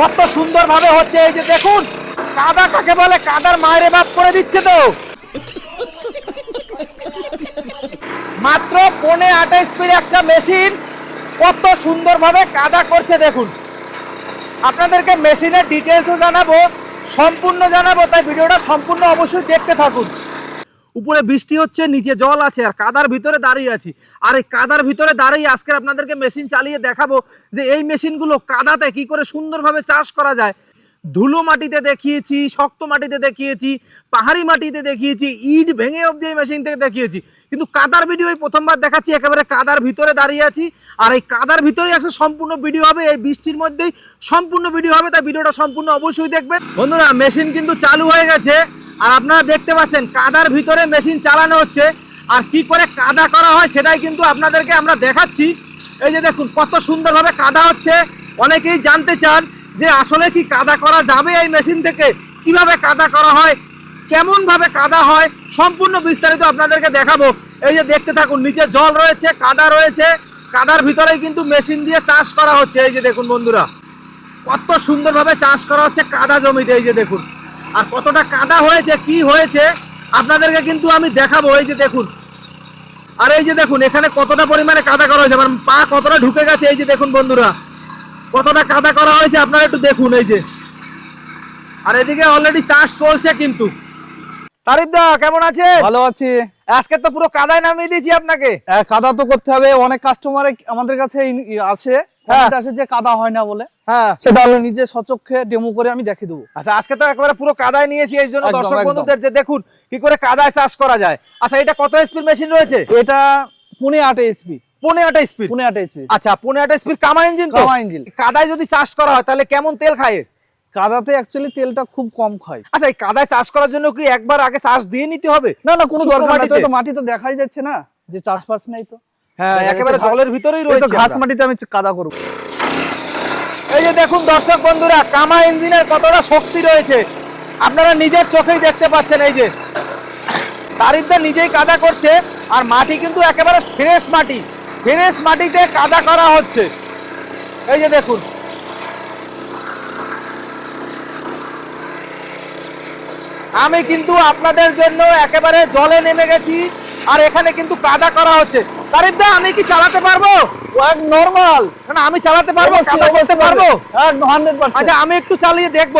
কত সুন্দর ভাবে হচ্ছে এই যে দেখুন, কাদা কাকে বলে, কাদার মায়ের বাপ করে দিচ্ছে তো। মাত্র পনে আঠাইশ স্পিড একটা মেশিন কত সুন্দরভাবে কাদা করছে দেখুন। আপনাদেরকে মেশিনের ডিটেলসও জানাব, সম্পূর্ণ জানাব, তাই ভিডিওটা সম্পূর্ণ অবশ্যই দেখতে থাকুন। উপরে বৃষ্টি হচ্ছে, নিচে জল আছে, আর কাদার ভিতরে দাঁড়িয়ে আছি। আর এই কাদার ভিতরে দাঁড়িয়ে আজকে আপনাদেরকে মেশিন চালিয়ে দেখাবো যে এই মেশিনগুলো কাদাতে কি করে সুন্দরভাবে চাষ করা যায়। ধুলো মাটিতে দেখিয়েছি, শক্ত মাটিতে দেখিয়েছি, পাহাড়ি মাটিতে দেখিয়েছি, ইট ভেঙে অব্দি এই মেশিন থেকে দেখিয়েছি। কিন্তু কাদার ভিডিও এই প্রথমবার দেখাচ্ছি, একেবারে কাদার ভিতরে দাঁড়িয়ে আছি। আর এই কাদার ভিতরেই আছে সম্পূর্ণ ভিডিও হবে, এই বৃষ্টির মধ্যেই সম্পূর্ণ ভিডিও হবে, তাই ভিডিওটা সম্পূর্ণ অবশ্যই দেখবেন। বন্ধুরা মেশিন কিন্তু চালু হয়ে গেছে। আর আপনারা দেখতে পাচ্ছেন কাদার ভিতরে মেশিন চালানো হচ্ছে। আর কি করে কাদা করা হয় সেটাই কিন্তু আপনাদেরকে আমরা দেখাচ্ছি। এই যে দেখুন, কত সুন্দরভাবে কাদা হচ্ছে। অনেকেই জানতে চান যে আসলে কি কাদা করা যাবে এই মেশিন থেকে? কীভাবে কাদা করা হয়? কেমন ভাবে কাদা হয়? সম্পূর্ণ বিস্তারিত আপনাদেরকে দেখাবো। এই যে দেখতে থাকুন, নিচে জল রয়েছে, কাদা রয়েছে। কাদার ভিতরেই কিন্তু মেশিন দিয়ে চাষ করা হচ্ছে। এই যে দেখুন বন্ধুরা, কত সুন্দরভাবে চাষ করা হচ্ছে কাদা জমিতে। এই যে দেখুন আর কতটা কাদা হয়েছে কি হয়েছে আপনাদেরকে কিন্তু আমি দেখাবো। এই যে দেখুন। আর এই যে দেখুন এখানে কতটা পরিমাণে কাদা করা হয়েছে আমার পা কতটা ঢুকে গেছে এই যে দেখুন বন্ধুরা। কতটা কাদা করা হয়েছে আপনারা একটু দেখুন এই যে। আর এদিকে অলরেডি চাষ চলছে কিন্তু। তারিফ দা কেমন আছে ভালো আছি। আজকে তো পুরো কাদায় নামিয়ে দিয়েছি আপনাকে। কাদা তো করতে হবে অনেক কাস্টমার আমাদের কাছে আসে। হ্যাঁ। comment যে কাদা হয় না বলে হ্যাঁ। সেটা হলো নিজে সচক্ষে ডেমো করে আমি দেখিয়ে দেবো। আচ্ছা আজকে তো একেবারে পুরো কাদায় নিয়েছি এই জন্য দর্শক বন্ধুদের যে দেখুন কি করে কাদায় চাষ করা যায়। আচ্ছা এটা কত স্পিড মেশিন রয়েছে? এটা পুনে আট এসপি পনে আটা স্পিড পুনে আট এসপি আচ্ছা পনে আটা স্পিড কামা ইঞ্জিন কামা ইঞ্জিন। কাদায় যদি চাষ করা হয় তাহলে কেমন তেল খায়? কাদাতে অ্যাকচুয়ালি তেলটা খুব কম খায়। আচ্ছা এই কাদায় চাষ করার জন্য কি একবার আগে চাষ দিয়ে নিতে হবে? না না কোনো দরকার নেই। তো মাটি তো দেখাই যাচ্ছে না যে চাষবাস নেই তো। হ্যাঁ একেবারে জলের ভিতরেই রয়েছে ঘাস মাটিতে আমি কাদা করব। এই যে দেখুন দর্শক বন্ধুরা কামা ইঞ্জিনের কতটা শক্তি রয়েছে। আপনারা নিজের চোখেই দেখতে পাচ্ছেন এই যে। তারিফদা নিজেই কাদা করছে আর মাটি কিন্তু একেবারে ফ্রেশ মাটি। ফ্রেশ মাটিতে কাদা করা হচ্ছে। এই যে দেখুন। আমি কিন্তু আপনাদের জন্য একেবারে জলে নেমে গেছি আর এখানে কিন্তু কাদা করা হচ্ছে। তারিফদা আমি কি চালাতে পারব? নর্মাল না আমি চালাতে পারব করতে পারব? আচ্ছা আমি একটু চালিয়ে দেখব।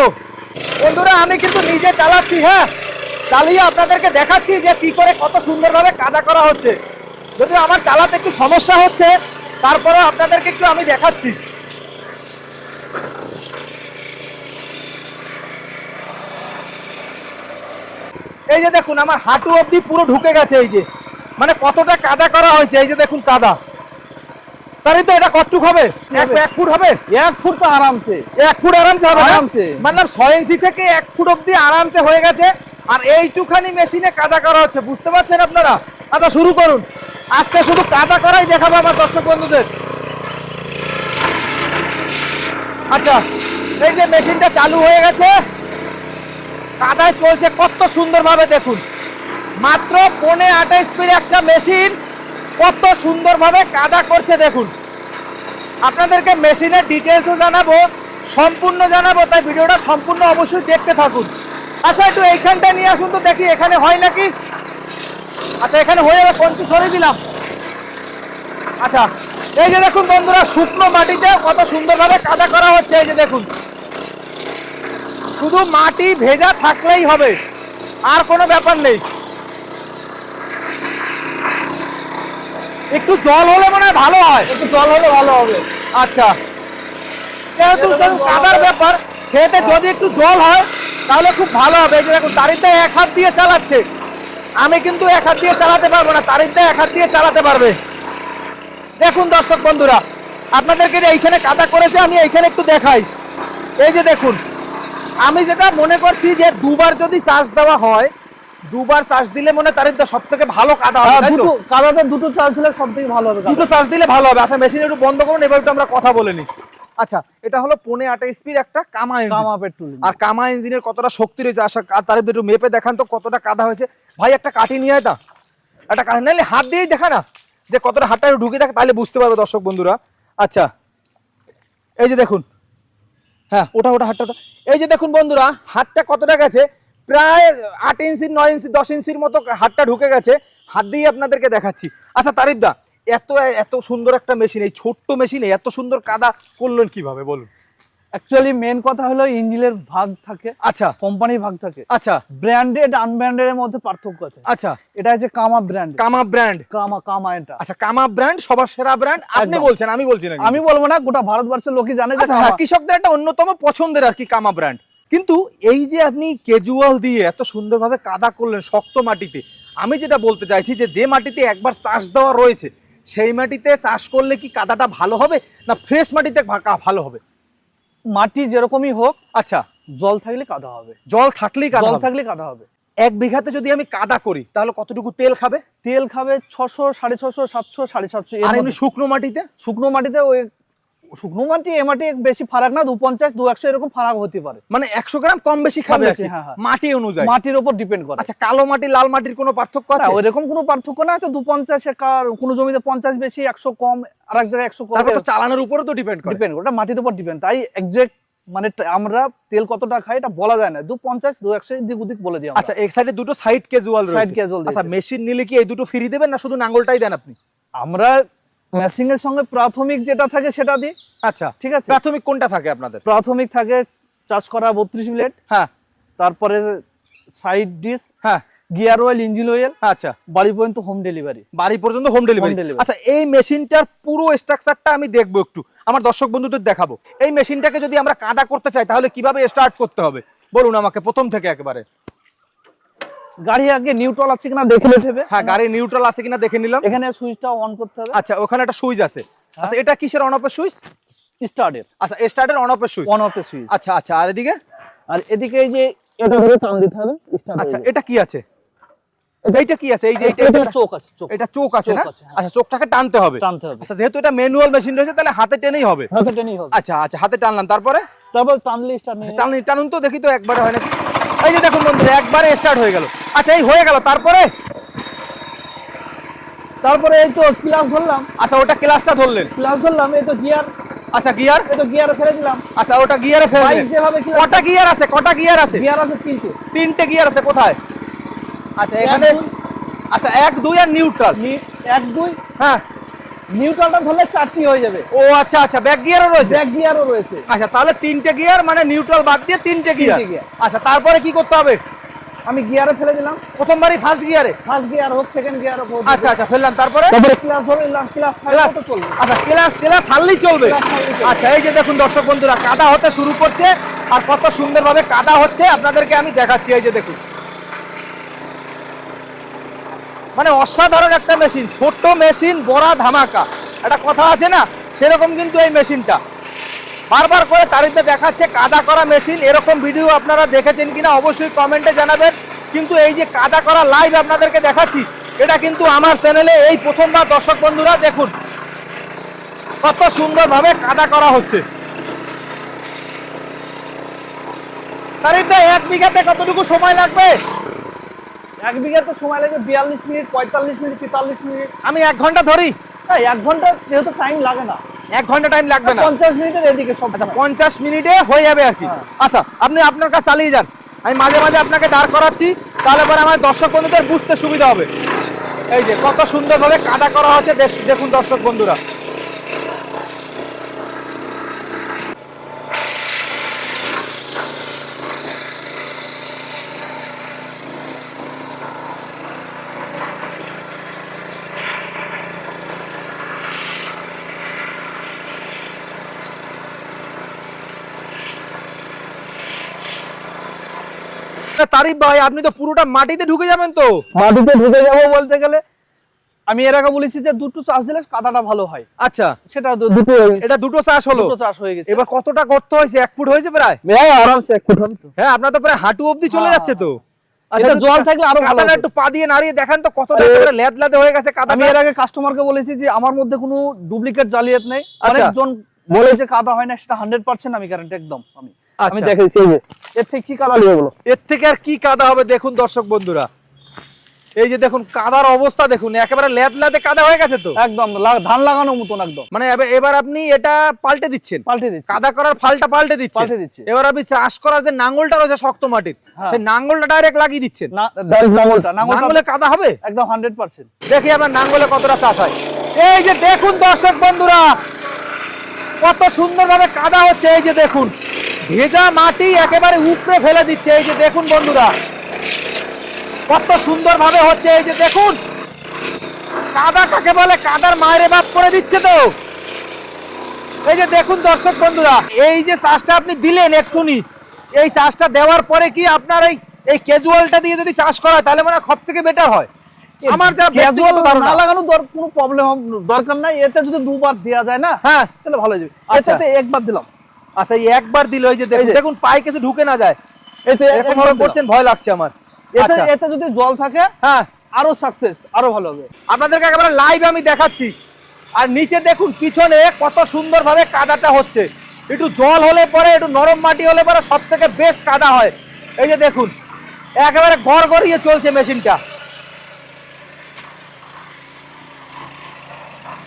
বন্ধুরা আমি কিন্তু নিজে চালাচ্ছি হ্যাঁ? চালিয়ে আপনাদেরকে দেখাচ্ছি যে কি করে কত সুন্দরভাবে কাদা করা হচ্ছে। যদিও আমার চালাতে একটু সমস্যা হচ্ছে তারপরে আপনাদেরকে একটু আমি দেখাচ্ছি। এই যে দেখুন আমার হাঁটু অবধি পুরো ঢুকে গেছে এই যে। মানে কতটা কাদা করা হয়েছে? এই যে দেখুন কাদা। তারই তো এটা কতটুক হবে? এক এক ফুট হবে? এক ফুট তো আরামসে। এক ফুট আরামসে হবে আরামসে। মানে ছয় ইঞ্চি থেকে এক ফুট অব্দি আরামসে হয়ে গেছে। আর এইটুখানি মেশিনে কাদা করা হচ্ছে। বুঝতে পারছেন আপনারা? আচ্ছা শুরু করুন। আজকে শুধু কাদা করাই দেখাবো আমার দর্শক বন্ধুদের। আচ্ছা এই যে মেশিনটা চালু হয়ে গেছে। কাদায় চলছে কত সুন্দরভাবে দেখুন। মাত্র পনে আটা স্পিড একটা মেশিন কত সুন্দরভাবে কাদা করছে দেখুন। আপনাদেরকে মেশিনের ডিটেলসও জানাব, সম্পূর্ণ জানাব, তাই ভিডিওটা সম্পূর্ণ অবশ্যই দেখতে থাকুন। আচ্ছা একটু এইখানটা নিয়ে আসুন তো দেখি, এখানে হয় নাকি? আচ্ছা এখানে হয়ে যাবে কঞ্চু সরিয়ে দিলাম। আচ্ছা এই যে দেখুন বন্ধুরা, শুকনো মাটিতে কত সুন্দরভাবে কাদা করা হচ্ছে, এই যে দেখুন। শুধু মাটি ভেজা থাকলেই হবে, আর কোনো ব্যাপার নেই। একটু জল হলে মনে হয় ভালো হয়। একটু জল হলে ভালো হবে। আচ্ছা। যেহেতু কাদার ব্যাপার সেটা যদি একটু জল হয় তাহলে খুব ভালো হবে। এই যে দেখুন তারিখটা এক হাত দিয়ে চালাচ্ছে। আমি কিন্তু এক হাত দিয়ে চালাতে পারব না তারিখটা এক হাত দিয়ে চালাতে পারবে। দেখুন দর্শক বন্ধুরা আপনাদেরকে যে এইখানে কাদা করেছে আমি এইখানে একটু দেখাই। এই যে দেখুন আমি যেটা মনে করছি যে দুবার যদি চার্জ দেওয়া হয় দুবার চার্জ দিলে মনে তারিখটা সব থেকে ভালো কাদা হবে হ্যাঁ? দুটো কাদাতে দুটো চাল ছিল সব থেকে ভালো হবে দুটো চার্জ দিলে ভালো হবে। আচ্ছা মেশিন একটু বন্ধ করুন এবার একটু আমরা কথা বলে নিই। আচ্ছা এটা হলো পনে আটা স্পিড একটা কামা কামা পেট্রোল আর কামা ইঞ্জিনের কতটা শক্তি রয়েছে? আশা আর তার একটু মেপে দেখান তো কতটা কাদা হয়েছে। ভাই একটা কাঠি নিয়ে তা। একটা কাঠি নাহলে হাত দিয়েই দেখা না যে কতটা হাতটা একটু ঢুকে থাকে তাহলে বুঝতে পারবে দর্শক বন্ধুরা। আচ্ছা এই যে দেখুন। হ্যাঁ ওটা ওটা হাতটা এই যে দেখুন বন্ধুরা হাতটা কতটা গেছে? প্রায় আট ইঞ্চি নয় ইঞ্চি দশ ইঞ্চির মতো হাতটা ঢুকে গেছে। হাত দিয়ে আপনাদেরকে দেখাচ্ছি। আচ্ছা তারিফ দা এত এত সুন্দর একটা মেশিন এই ছোট্ট মেশিনে এত সুন্দর কাদা করলেন কীভাবে বলুন? অ্যাকচুয়ালি মেন কথা হলো ইঞ্জিনের ভাগ থাকে আচ্ছা। কোম্পানির ভাগ থাকে। আচ্ছা। ব্র্যান্ডেড আনব্র্যান্ডেড এর মধ্যে পার্থক্য আছে। আচ্ছা। এটা হচ্ছে কামা ব্র্যান্ড কামা ব্র্যান্ড কামা কামা এটা। আচ্ছা কামা ব্র্যান্ড সবার সেরা ব্র্যান্ড আপনি বলছেন আমি বলছি না আমি বলব না গোটা ভারতবর্ষের লোকই জানে যে আচ্ছা। হ্যাঁ, কৃষকদের একটা অন্যতম পছন্দের আর কি কামা ব্র্যান্ড কিন্তু এই যে আপনি কেজুয়াল দিয়ে এত সুন্দরভাবে কাদা করলেন শক্ত মাটিতে আমি যেটা বলতে চাইছি যে যে মাটিতে একবার চাষ দেওয়া রয়েছে সেই মাটিতে চাষ করলে কি কাদাটা ভালো হবে না ফ্রেশ মাটিতে ভালো হবে? মাটি যেরকমই হোক আচ্ছা। জল থাকলে কাদা হবে। জল থাকলেই কাদা জল থাকলে কাদা হবে। এক বিঘাতে যদি আমি কাদা করি তাহলে কতটুকু তেল খাবে? তেল খাবে ছশো সাড়ে ছশো সাতশো সাড়ে সাতশো এর আর এমনি শুকনো মাটিতে? শুকনো মাটিতে ওই শুকনো মাটি এ মাটি বেশি ফারাক না দু পঞ্চাশ দু একশো এরকম ফারাক হতে পারে। মানে একশো গ্রাম কম বেশি খাবে হ্যাঁ, হ্যাঁ। মাটি অনুযায়ী। মাটির উপর ডিপেন্ড করে। আচ্ছা কালো মাটি লাল মাটির কোনো পার্থক্য না আছে? ওইরকম কোনো পার্থক্য না তো দু পঞ্চাশ কোনো জমিতে পঞ্চাশ বেশি একশো কম আর এক জায়গায় একশো কম চালানোর উপরে তো ডিপেন্ড করে। ডিপেন্ড ওটা মাটির উপর ডিপেন্ড তাই এক্সাক্ট মানে আমরা তেল কতটা খাই এটা বলা যায় না। দু পঞ্চাশ দু একশো দিক ওদিক বলে দিই আচ্ছা এক সাইডে দুটো সাইড ক্যাজুয়াল রয়েছে। casual আচ্ছা মেশিন নিলে কি এই দুটো ফ্রি দেবেন না শুধু নাঙ্গলটাই দেন আপনি? আমরা ম্যাচিং এর সঙ্গে প্রাথমিক যেটা থাকে সেটা দিই। আচ্ছা ঠিক আছে? প্রাথমিক কোনটা থাকে আপনাদের? প্রাথমিক থাকে চাষ করা বত্রিশ মিনিট। হ্যাঁ। তারপরে সাইড ডিস হ্যাঁ। গিয়ার অয়েল ইঞ্জিন অয়েল আচ্ছা। বাড়ি পর্যন্ত হোম ডেলিভারি বাড়ি পর্যন্ত হোম ডেলিভারি আচ্ছা এই মেশিনটার পুরো স্ট্রাকচারটা আমি দেখব একটু। আমার দর্শক বন্ধুদের দেখাবো। এই মেশিনটাকে যদি আমরা কাদা করতে চাই তাহলে কীভাবে স্টার্ট করতে হবে? বলুন আমাকে প্রথম থেকে একেবারে। গাড়ি আগে নিউট্রাল আছে কিনা দেখে নিতে হবে। হ্যাঁ গাড়ি নিউট্রাল আছে কিনা দেখে নিলাম। এখানে সুইচটা অন করতে হবে। আচ্ছা ওখানে একটা সুইচ আছে। আচ্ছা এটা কিসের অন অফের সুইচ? স্টার্টের আচ্ছা স্টার্টের অন অফের সুইচ। On off switch. আচ্ছা আচ্ছা আর এদিকে? আর এদিকে এই যে এটা ধরে টান দিতে হবে আচ্ছা এটা কি আছে? এইটা কি আছে? এই যে এটা চোখ আছে চোখ। এটা চোখ আছে না? হ্যাঁ। আচ্ছা চোখটাকে টানতে হবে। টানতে হবে। আচ্ছা যেহেতু এটা ম্যানুয়াল মেশিন রয়েছে তাহলে হাতে টেনেই হবে। হাতে টেনেই হবে। আচ্ছা আচ্ছা হাতে টানলাম। তারপরে? তারপর টানলে টানুন তো দেখি তো একবারে হয় নাকি। এই যে দেখুন বন্ধুরা একবারে স্টার্ট হয়ে গেল। আচ্ছা এই হয়ে গেল তারপরে? তারপরে এই তো ক্লাস ধরলাম। আচ্ছা ওটা ক্লাসটা ধরলেন। ক্লাস ধরলাম এই তো গিয়ার আচ্ছা গিয়ার এই তো গিয়ারে ফেলে দিলাম। আচ্ছা ওটা গিয়ারে ফেলে দিলেন। যেভাবে কটা গিয়ার আছে? কটা গিয়ার আছে? গিয়ার আছে তিনটে। তিনটে গিয়ার আছে কোথায়? আচ্ছা এখানে আচ্ছা এক দুই আর নিউট্রাল এক দুই। হ্যাঁ। নিউট্রালটা ধরলে চারটি হয়ে যাবে। ও আচ্ছা আচ্ছা ব্যাক গিয়ারও রয়েছে? ব্যাক গিয়ারও রয়েছে। আচ্ছা তাহলে তিনটে গিয়ার মানে নিউট্রাল বাদ দিয়ে তিনটে গিয়ার আচ্ছা তারপরে কি করতে হবে? আমি গিয়ারে ফেলে দিলাম। প্রথমবারই ফার্স্ট গিয়ারে ফার্স্ট গিয়ার হোক সেকেন্ড গিয়ার হোক আচ্ছা আচ্ছা ফেললাম। তারপরে? তারপরে ক্লাস ধরে ক্লাস ক্লাস তো চলবে। আচ্ছা ক্লাস ক্লাস চলবে। চলবে। আচ্ছা এই যে দেখুন দর্শক বন্ধুরা কাদা হতে শুরু করছে আর কত সুন্দরভাবে কাদা হচ্ছে আপনাদেরকে আমি দেখাচ্ছি এই যে দেখুন। মানে অসাধারণ একটা মেশিন, ছোট্ট মেশিন, বড়া ধামাকা। একটা কথা আছে না? সেরকম কিন্তু এই মেশিনটা। বারবার করে তারিখে দেখাচ্ছে কাদা করা মেশিন। এরকম ভিডিও আপনারা দেখেছেন কিনা অবশ্যই কমেন্টে জানাবেন। কিন্তু এই যে কাদা করা লাইভ আপনাদেরকে দেখাচ্ছি, এটা কিন্তু আমার চ্যানেলে এই প্রথমবার দর্শক বন্ধুরা দেখুন। কত সুন্দরভাবে কাদা করা হচ্ছে। তারিখটা এক বিঘাতে কতটুকু সময় লাগবে? এক বিঘাতে সময় লাগবে বিয়াল্লিশ মিনিট পঁয়তাল্লিশ মিনিট তেতাল্লিশ মিনিট। আমি এক ঘণ্টা ধরি। হ্যাঁ, এক ঘণ্টা যেহেতু টাইম লাগে না। এক ঘণ্টা টাইম লাগবে না। পঞ্চাশ মিনিটের এদিকে সব আচ্ছা পঞ্চাশ মিনিটে হয়ে যাবে আর কি। হ্যাঁ। আচ্ছা আপনি আপনার কাছে চালিয়ে যান। আমি মাঝে মাঝে আপনাকে দাঁড় করাচ্ছি তাহলে পরে আমার দর্শক বন্ধুদের বুঝতে সুবিধা হবে। এই যে কত সুন্দরভাবে কাদা করা হচ্ছে দেখুন দর্শক বন্ধুরা। তারিফ ভাই আপনি তো পুরোটা মাটিতে ঢুকে যাবেন তো। মাটিতে ঢুকে যাব বলতে গেলে আমি এর আগে বলেছি যে দুটো চাষ দিলে কাদাটা ভালো হয়। আচ্ছা সেটা দুটো এটা দুটো চাষ হলো। দুটো চাষ হয়ে গেছে। এবার কতটা গর্ত হয়েছে? এক ফুট হয়েছে প্রায়? হ্যাঁ, আরামসে এক ফুট হবে হ্যাঁ আপনার তো প্রায় হাঁটু অবধি চলে হ্যাঁ, যাচ্ছে তো। এটা আচ্ছা, জল থাকলে আরও ভালো একটু পা দিয়ে নাড়িয়ে দেখান তো কতটা একেবারে ল্যাদ ল্যাদে হয়ে গেছে কাদা আমি এর আগে কাস্টমারকে বলেছি যে আমার মধ্যে কোনো ডুপ্লিকেট জালিয়াত নেই। আচ্ছা। অনেকজন বলে যে কাদা হয় না সেটা হান্ড্রেড পার্সেন্ট আমি গ্যারান্টি একদম আমি। আমি আচ্ছা। এই যে এর থেকে কি কাদা গেলো এর থেকে আর কি কাদা হবে দেখুন দর্শক বন্ধুরা। এই যে দেখুন কাদার অবস্থা দেখুন একেবারে ল্যাদ ল্যাদে কাদা হয়ে গেছে তো। একদম ধান লাগানোর মতন একদম। মানে এবার- আপনি এটা পাল্টে দিচ্ছেন। পাল্টে দিচ্ছি। কাদা করার ফালটা পাল্টে দিচ্ছেন। পাল্টে দিচ্ছি। এবার আপনি চাষ করার যে নাঙ্গলটা রয়েছে শক্ত মাটির হ্যাঁ। সেই নাঙ্গলটা ডাইরেক্ট লাগিয়ে দিচ্ছেন। না ডাইরেক্ট নাঙ্গলটা নাঙ্গলে কাদা হবে? একদম হান্ড্রেড পার্সেন্ট দেখি আমার নাঙ্গলে কতটা চাষ হয়। এই যে দেখুন দর্শক বন্ধুরা কত সুন্দরভাবে কাদা হচ্ছে এই যে দেখুন। ভেজা মাটি একেবারে উপড়ে ফেলে দিচ্ছে। এই যে দেখুন বন্ধুরা কত সুন্দরভাবে হচ্ছে। এই যে দেখুন কাদা কাকে বলে? কাদার মায়ের বাপ করে দিচ্ছে তো। এই যে দেখুন দর্শক বন্ধুরা এই যে চাষটা আপনি দিলেন এক্ষুনি এই চাষটা দেওয়ার পরে কি আপনার এই এই ক্যাজুয়ালটা দিয়ে যদি চাষ করা হয় তাহলে মানে সব থেকে বেটার হয়। আমার যা ক্যাজুয়াল না লাগানোর দর- কোনো প্রবলেম দরকার নাই। এতে যদি দুবার দেওয়া যায় না হ্যাঁ। তাহলে ভালো যাবে। আচ্ছা। এতে একবার দিলাম। আচ্ছা এই একবার দিল ওই যে দেখুন দেখুন পায়ে কিছু ঢুকে না যায়। এরকম ভাবে করছেন ভয় লাগছে আমার। এতে আচ্ছা। এতে যদি জল থাকে হ্যাঁ। আরও সাকসেস আরও ভালো হবে। আপনাদেরকে একেবারে লাইভ আমি দেখাচ্ছি। আর নিচে দেখুন পিছনে কত সুন্দরভাবে কাদাটা হচ্ছে। একটু জল হলে পরে একটু নরম মাটি হলে পরে সব থেকে বেস্ট কাদা হয়। এই যে দেখুন একেবারে গড় গড়িয়ে চলছে মেশিনটা।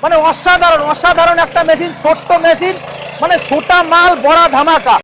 মানে অসাধারণ অসাধারণ একটা মেশিন ছোট্ট মেশিন। মানে ছোটা মাল বড়া ধামাকা।